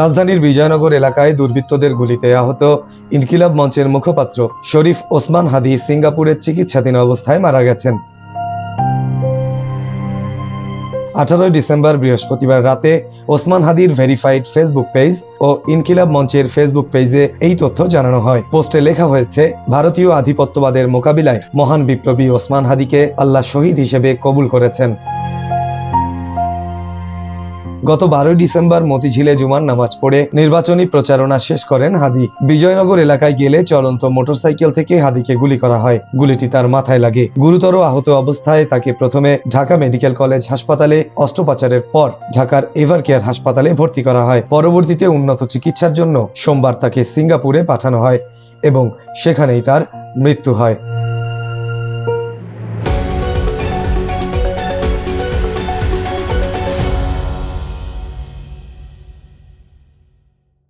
রাজধানীর বিজয়নগর এলাকায় দুর্বৃত্তদের গুলিতে আহত ইনকিলাব মঞ্চের মুখপাত্র শরীফ ওসমান হাদি সিঙ্গাপুরের চিকিৎসাধীন অবস্থায় মারা গেছেন। আঠারোই ডিসেম্বর বৃহস্পতিবার রাতে ওসমান হাদির ভেরিফাইড ফেসবুক পেজ ও ইনকিলাব মঞ্চের ফেসবুক পেজে এই তথ্য জানানো হয়। পোস্টে লেখা হয়েছে, ভারতীয় আধিপত্যবাদের মোকাবিলায় মহান বিপ্লবী ওসমান হাদিকে আল্লাহ শহীদ হিসেবে কবুল করেছেন। গত বারোই ডিসেম্বর মতিঝিলে জুমার নামাজ পড়ে নির্বাচনী প্রচারণা শেষ করেন হাদি। বিজয়নগর এলাকায় গেলে চলন্ত মোটরসাইকেল থেকে হাদিকে গুলি করা হয়। গুলিটি তার মাথায় লাগে। গুরুতর আহত অবস্থায় তাকে প্রথমে ঢাকা মেডিকেল কলেজ হাসপাতালে অস্ত্রোপচারের পর ঢাকার এভার কেয়ার হাসপাতালে ভর্তি করা হয়। পরবর্তীতে উন্নত চিকিৎসার জন্য সোমবার তাকে সিঙ্গাপুরে পাঠানো হয় এবং সেখানেই তার মৃত্যু হয়।